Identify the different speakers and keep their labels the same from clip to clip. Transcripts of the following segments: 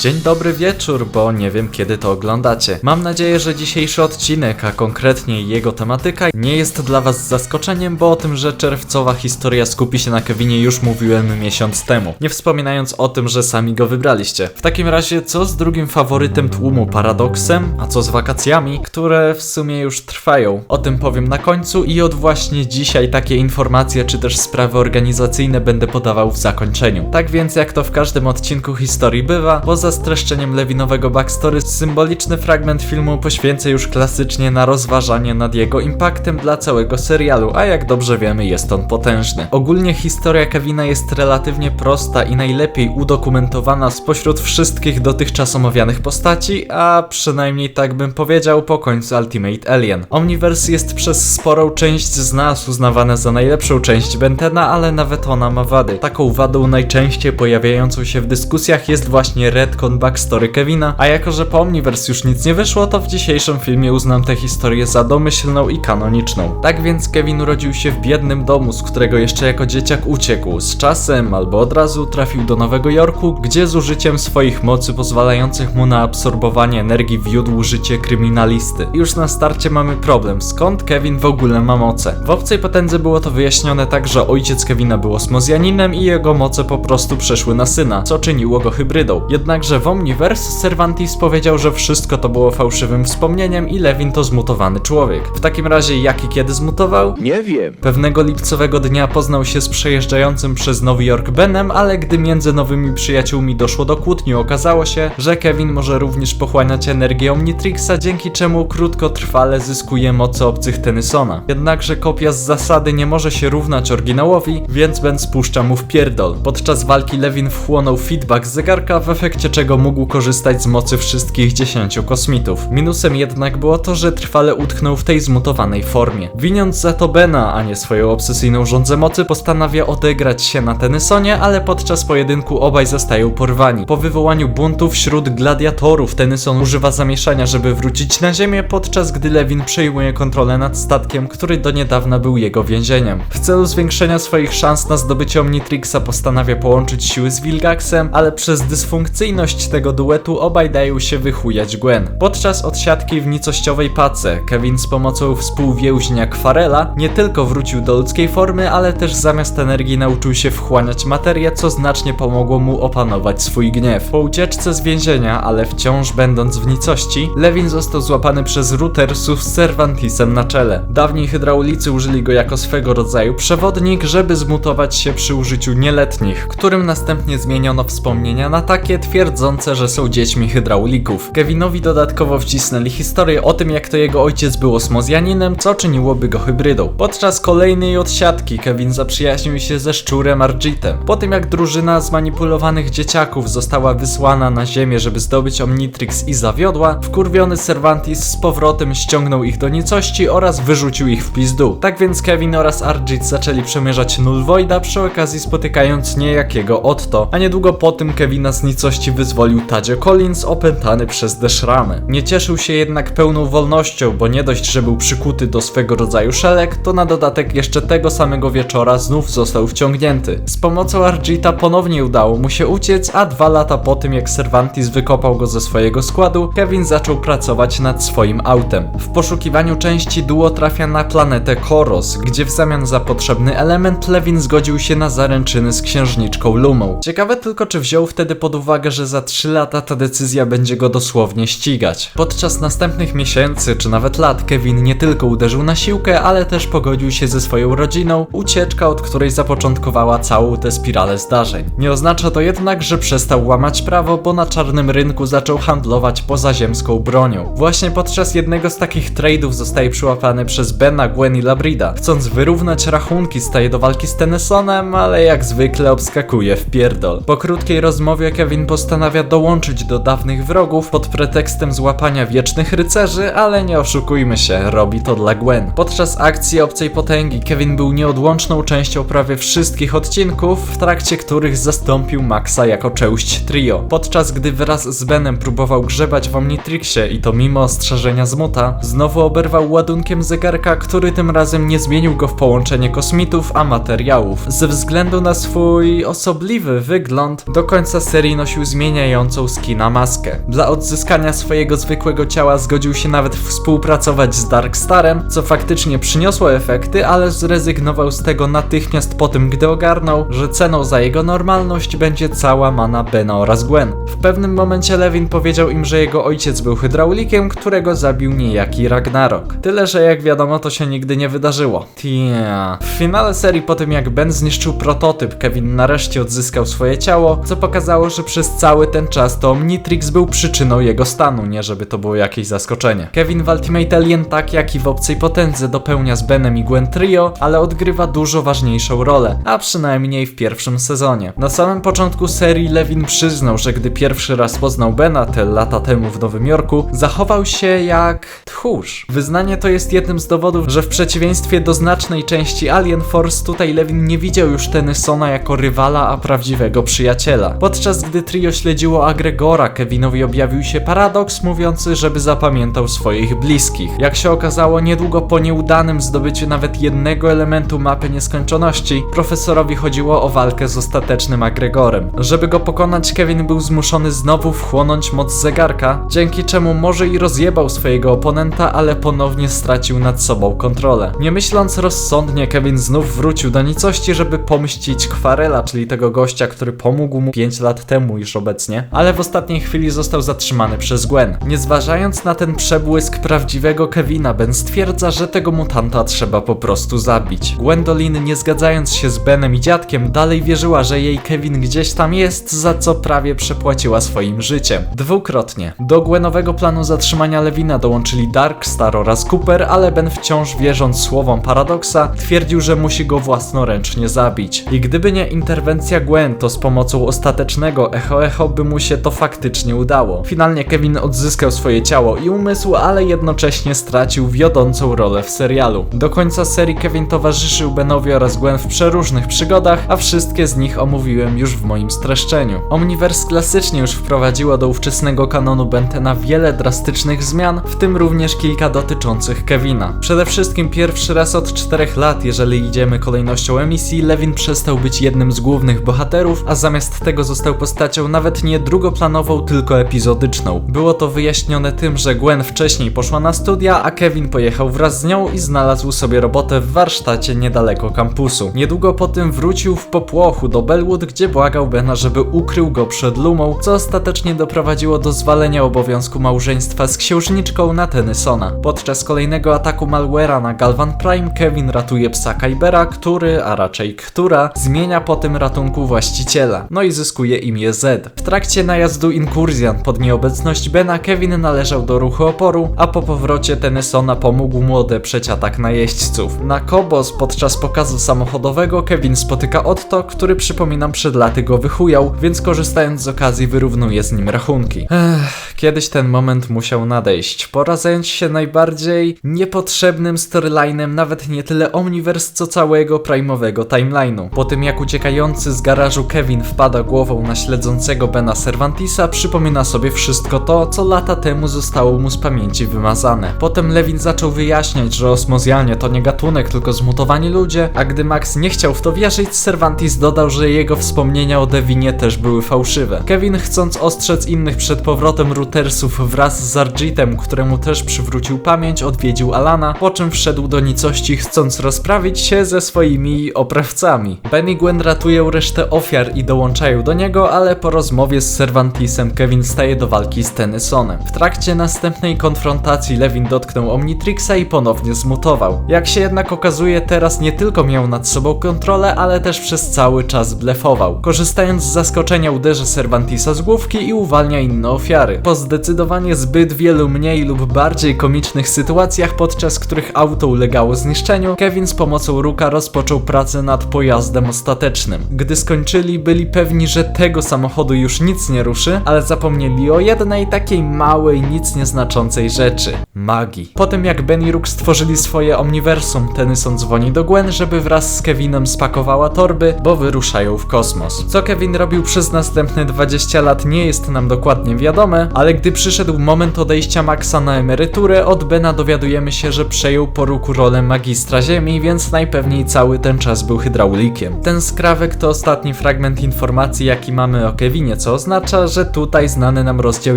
Speaker 1: Dzień dobry wieczór, bo nie wiem kiedy to oglądacie. Mam nadzieję, że dzisiejszy odcinek, a konkretnie jego tematyka, nie jest dla was zaskoczeniem, bo o tym, że czerwcowa historia skupi się na Kevinie już mówiłem miesiąc temu. Nie wspominając o tym, że sami go wybraliście. W takim razie, co z drugim faworytem tłumu paradoksem, a co z wakacjami, które w sumie już trwają? O tym powiem na końcu i od właśnie dzisiaj takie informacje czy też sprawy organizacyjne będę podawał w zakończeniu. Tak więc, jak to w każdym odcinku historii bywa, poza streszczeniem Lewinowego backstory, symboliczny fragment filmu poświęcę już klasycznie na rozważanie nad jego impaktem dla całego serialu, a jak dobrze wiemy, jest on potężny. Ogólnie historia Kevina jest relatywnie prosta i najlepiej udokumentowana spośród wszystkich dotychczas omawianych postaci, a przynajmniej tak bym powiedział po końcu Ultimate Alien. Omniverse jest przez sporą część z nas uznawane za najlepszą część Bentena, ale nawet ona ma wady. Taką wadą najczęściej pojawiającą się w dyskusjach jest właśnie retcon backstory Kevina, a jako że po Omniverse już nic nie wyszło, to w dzisiejszym filmie uznam tę historię za domyślną i kanoniczną. Tak więc Kevin urodził się w biednym domu, z którego jeszcze jako dzieciak uciekł. Z czasem albo od razu trafił do Nowego Jorku, gdzie z użyciem swoich mocy pozwalających mu na absorbowanie energii wiódł życie kryminalisty. Już na starcie mamy problem, skąd Kevin w ogóle ma moce. W Obcej Potędze było to wyjaśnione tak, że ojciec Kevina był osmozjaninem i jego moce po prostu przeszły na syna, co czyniło go hybrydą. Jednakże w Omniverse Cervantes powiedział, że wszystko to było fałszywym wspomnieniem i Levin to zmutowany człowiek. W takim razie jak i kiedy zmutował?
Speaker 2: Nie wiem.
Speaker 1: Pewnego lipcowego dnia poznał się z przejeżdżającym przez Nowy Jork Benem, ale gdy między nowymi przyjaciółmi doszło do kłótni, okazało się, że Kevin może również pochłaniać energię Omnitrixa, dzięki czemu krótkotrwale zyskuje moce obcych Tennysona. Jednakże kopia z zasady nie może się równać oryginałowi, więc Ben spuszcza mu w pierdol. Podczas walki Levin wchłonął feedback z zegarka, w efekcie czego mógł korzystać z mocy wszystkich 10 kosmitów. Minusem jednak było to, że trwale utknął w tej zmutowanej formie. Winiąc za to Bena, a nie swoją obsesyjną rządzę mocy, postanawia odegrać się na Tennysonie, ale podczas pojedynku obaj zostają porwani. Po wywołaniu buntu wśród gladiatorów Tennyson używa zamieszania, żeby wrócić na ziemię, podczas gdy Levin przejmuje kontrolę nad statkiem, który do niedawna był jego więzieniem. W celu zwiększenia swoich szans na zdobycie Omnitrixa postanawia połączyć siły z Wilgaxem, ale przez dysfunkcyjność tego duetu obaj dają się wychujać Gwen. Podczas odsiadki w nicościowej pace, Kevin z pomocą współwięźnia Kwarela nie tylko wrócił do ludzkiej formy, ale też zamiast energii nauczył się wchłaniać materię, co znacznie pomogło mu opanować swój gniew. Po ucieczce z więzienia, ale wciąż będąc w nicości, Levin został złapany przez Rutersów z Cervantesem na czele. Dawniej hydraulicy użyli go jako swego rodzaju przewodnik, żeby zmutować się przy użyciu nieletnich, którym następnie zmieniono wspomnienia na takie twierdzące, że są dziećmi hydraulików. Kevinowi dodatkowo wcisnęli historię o tym, jak to jego ojciec był osmozjaninem, co czyniłoby go hybrydą. Podczas kolejnej odsiadki Kevin zaprzyjaźnił się ze szczurem Argitem. Po tym jak drużyna zmanipulowanych dzieciaków została wysłana na ziemię, żeby zdobyć Omnitrix i zawiodła, wkurwiony Cervantes z powrotem ściągnął ich do nicości oraz wyrzucił ich w pizdu. Tak więc Kevin oraz Argit zaczęli przemierzać Null Voida, przy okazji spotykając niejakiego Otto, a niedługo po tym Kevina z nicości wyzwolił Tadzie Collins opętany przez deszramy. Nie cieszył się jednak pełną wolnością, bo nie dość, że był przykuty do swego rodzaju szelek, to na dodatek jeszcze tego samego wieczora znów został wciągnięty. Z pomocą Argita ponownie udało mu się uciec, a dwa lata po tym jak Cervantes wykopał go ze swojego składu, Kevin zaczął pracować nad swoim autem. W poszukiwaniu części duo trafia na planetę Koros, gdzie w zamian za potrzebny element Levin zgodził się na zaręczyny z księżniczką Lumą. Ciekawe tylko, czy wziął wtedy pod uwagę, że za 3 lata ta decyzja będzie go dosłownie ścigać. Podczas następnych miesięcy, czy nawet lat, Kevin nie tylko uderzył na siłkę, ale też pogodził się ze swoją rodziną, ucieczka, od której zapoczątkowała całą tę spiralę zdarzeń. Nie oznacza to jednak, że przestał łamać prawo, bo na czarnym rynku zaczął handlować pozaziemską bronią. Właśnie podczas jednego z takich tradeów zostaje przyłapany przez Bena, Gwen i Labrida. Chcąc wyrównać rachunki, staje do walki z Tennysonem, ale jak zwykle obskakuje w pierdol. Po krótkiej rozmowie Kevin postanawia dołączyć do dawnych wrogów pod pretekstem złapania wiecznych rycerzy, ale nie oszukujmy się, robi to dla Gwen. Podczas akcji Obcej Potęgi Kevin był nieodłączną częścią prawie wszystkich odcinków, w trakcie których zastąpił Maxa jako część trio. Podczas gdy wraz z Benem próbował grzebać w Omnitrixie i to mimo ostrzeżenia z Muta, znowu oberwał ładunkiem zegarka, który tym razem nie zmienił go w połączenie kosmitów, a materiałów. Ze względu na swój osobliwy wygląd, do końca serii nosił zmieniony zmieniającą skina maskę. Dla odzyskania swojego zwykłego ciała zgodził się nawet współpracować z Darkstarem, co faktycznie przyniosło efekty, ale zrezygnował z tego natychmiast po tym, gdy ogarnął, że ceną za jego normalność będzie cała mana Bena oraz Gwen. W pewnym momencie Levin powiedział im, że jego ojciec był hydraulikiem, którego zabił niejaki Ragnarok. Tyle, że jak wiadomo, to się nigdy nie wydarzyło. Tia. W finale serii po tym jak Ben zniszczył prototyp, Kevin nareszcie odzyskał swoje ciało, co pokazało, że przez cały ten czas to Omnitrix był przyczyną jego stanu, nie żeby to było jakieś zaskoczenie. Kevin w Ultimate Alien tak jak i w Obcej Potędze dopełnia z Benem i Gwen trio, ale odgrywa dużo ważniejszą rolę, a przynajmniej w pierwszym sezonie. Na samym początku serii Levin przyznał, że gdy pierwszy raz poznał Bena te lata temu w Nowym Jorku, zachował się jak tchórz. Wyznanie to jest jednym z dowodów, że w przeciwieństwie do znacznej części Alien Force tutaj Levin nie widział już Tennysona jako rywala, a prawdziwego przyjaciela. Podczas gdy trio śledziło Agregora, Kevinowi objawił się paradoks mówiący, żeby zapamiętał swoich bliskich. Jak się okazało, niedługo po nieudanym zdobyciu nawet jednego elementu mapy nieskończoności, profesorowi chodziło o walkę z ostatecznym Agregorem. Żeby go pokonać, Kevin był zmuszony znowu wchłonąć moc zegarka, dzięki czemu może i rozjebał swojego oponenta, ale ponownie stracił nad sobą kontrolę. Nie myśląc rozsądnie, Kevin znów wrócił do nicości, żeby pomścić Kwarela, czyli tego gościa, który pomógł mu 5 lat temu już obecnie, ale w ostatniej chwili został zatrzymany przez Gwen. Nie zważając na ten przebłysk prawdziwego Kevina, Ben stwierdza, że tego mutanta trzeba po prostu zabić. Gwendolyn, nie zgadzając się z Benem i dziadkiem, dalej wierzyła, że jej Kevin gdzieś tam jest, za co prawie przepłaciła swoim życiem. Dwukrotnie. Do Gwenowego planu zatrzymania Lewina dołączyli Darkstar oraz Cooper, ale Ben wciąż wierząc słowom Paradoksa, twierdził, że musi go własnoręcznie zabić. I gdyby nie interwencja Gwen, to z pomocą ostatecznego Echo Echo by mu się to faktycznie udało. Finalnie Kevin odzyskał swoje ciało i umysł, ale jednocześnie stracił wiodącą rolę w serialu. Do końca serii Kevin towarzyszył Benowi oraz Gwen w przeróżnych przygodach, a wszystkie z nich omówiłem już w moim streszczeniu. Omniverse klasycznie już wprowadziło do ówczesnego kanonu Bentena wiele drastycznych zmian, w tym również kilka dotyczących Kevina. Przede wszystkim pierwszy raz od czterech lat, jeżeli idziemy kolejnością emisji, Levin przestał być jednym z głównych bohaterów, a zamiast tego został postacią nawet nie drugoplanową, tylko epizodyczną. Było to wyjaśnione tym, że Gwen wcześniej poszła na studia, a Kevin pojechał wraz z nią i znalazł sobie robotę w warsztacie niedaleko kampusu. Niedługo po tym wrócił w popłochu do Bellwood, gdzie błagał Bena, żeby ukrył go przed Lumą, co ostatecznie doprowadziło do zwalenia obowiązku małżeństwa z księżniczką na Tennysona. Podczas kolejnego ataku malware'a na Galvan Prime, Kevin ratuje psa Kybera, który, a raczej która, zmienia po tym ratunku właściciela, no i zyskuje imię Z. W trakcie najazdu Inkursjan pod nieobecność Bena, Kevin należał do ruchu oporu, a po powrocie Tennysona pomógł mu odeprzeć atak najeźdźców. Na Kobos podczas pokazu samochodowego Kevin spotyka Otto, który przypominam przed laty go wychujał, więc korzystając z okazji wyrównuje z nim rachunki. Ech, kiedyś ten moment musiał nadejść. Pora zająć się najbardziej niepotrzebnym storylinem, nawet nie tyle Omniverse, co całego primowego timeline'u. Po tym jak uciekający z garażu Kevin wpada głową na śledzącego Bena Cervantisa, przypomina sobie wszystko to, co lata temu zostało mu z pamięci wymazane. Potem Levin zaczął wyjaśniać, że osmozjanie to nie gatunek, tylko zmutowani ludzie, a gdy Max nie chciał w to wierzyć, Cervantis dodał, że jego wspomnienia o Devinie też były fałszywe. Kevin, chcąc ostrzec innych przed powrotem Routersów wraz z Zargitem, któremu też przywrócił pamięć, odwiedził Alana, po czym wszedł do nicości, chcąc rozprawić się ze swoimi oprawcami. Ben i Gwen ratują resztę ofiar i dołączają do niego, ale po rozmowie z Cervantisem Kevin staje do walki z Tennysonem. W trakcie następnej konfrontacji Levin dotknął Omnitrixa i ponownie zmutował. Jak się jednak okazuje, teraz nie tylko miał nad sobą kontrolę, ale też przez cały czas blefował. Korzystając z zaskoczenia uderza Cervantisa z główki i uwalnia inne ofiary. Po zdecydowanie zbyt wielu mniej lub bardziej komicznych sytuacjach, podczas których auto ulegało zniszczeniu, Kevin z pomocą Ruka rozpoczął pracę nad pojazdem ostatecznym. Gdy skończyli, byli pewni, że tego samochodu już nic nie ruszy, ale zapomnieli o jednej takiej małej, nic nieznaczącej rzeczy. Magii. Po tym jak Ben i Rook stworzyli swoje omniversum, Tennyson dzwoni do Gwen, żeby wraz z Kevinem spakowała torby, bo wyruszają w kosmos. Co Kevin robił przez następne 20 lat nie jest nam dokładnie wiadome, ale gdy przyszedł moment odejścia Maxa na emeryturę, od Bena dowiadujemy się, że przejął po Rooku rolę magistra Ziemi, więc najpewniej cały ten czas był hydraulikiem. Ten skrawek to ostatni fragment informacji, jaki mamy o Kevinie, co oznacza, że tutaj znany nam rozdział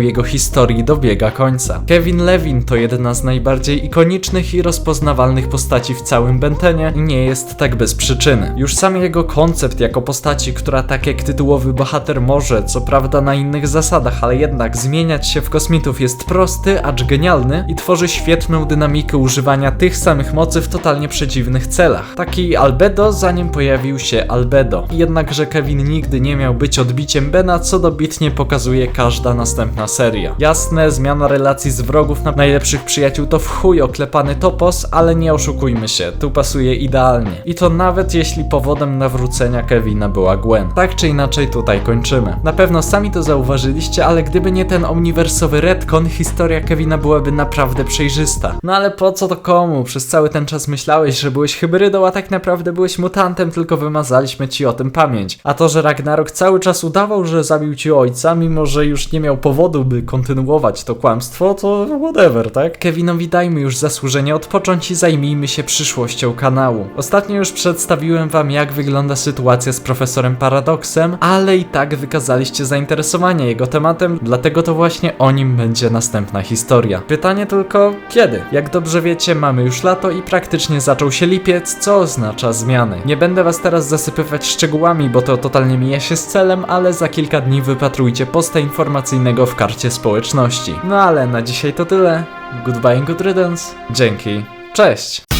Speaker 1: jego historii dobiega końca. Kevin Levin to jedna z najbardziej ikonicznych i rozpoznawalnych postaci w całym Bentenie i nie jest tak bez przyczyny. Już sam jego koncept jako postaci, która tak jak tytułowy bohater może, co prawda na innych zasadach, ale jednak zmieniać się w kosmitów jest prosty, acz genialny i tworzy świetną dynamikę używania tych samych mocy w totalnie przeciwnych celach. Taki Albedo zanim pojawił się Albedo. Jednakże Kevin nigdy nie miał być odbiciem Bena, co dobitnie pokazuje każda następna seria. Jasne, zmiana relacji z wrogów na najlepszych przyjaciół to w chuj oklepany topos, ale nie oszukujmy się, tu pasuje idealnie. I to nawet jeśli powodem nawrócenia Kevina była Gwen. Tak czy inaczej tutaj kończymy. Na pewno sami to zauważyliście, ale gdyby nie ten omniwersowy retcon, historia Kevina byłaby naprawdę przejrzysta. No ale po co to komu? Przez cały ten czas myślałeś, że byłeś hybrydą, a tak naprawdę byłeś mutantem, tylko wymazaliśmy ci o tym pamięć. A to, że Ragnarok cały czas udawał, że zabił ci ojca, mimo że już nie miał powodu, by kontynuować to kłamstwo, to whatever, tak? Kevinowi dajmy już zasłużenie odpocząć i zajmijmy się przyszłością kanału. Ostatnio już przedstawiłem wam, jak wygląda sytuacja z profesorem Paradoksem, ale i tak wykazaliście zainteresowanie jego tematem, dlatego to właśnie o nim będzie następna historia. Pytanie tylko, kiedy? Jak dobrze wiecie, mamy już lato i praktycznie zaczął się lipiec, co oznacza zmiany. Nie będę was teraz zasypywać szczegółami, bo to totalnie mija się z celem, ale za kilka dni wypatrujcie posta informacyjnego w karcie społeczności. No ale na dzisiaj to tyle. Goodbye and good riddance. Dzięki. Cześć!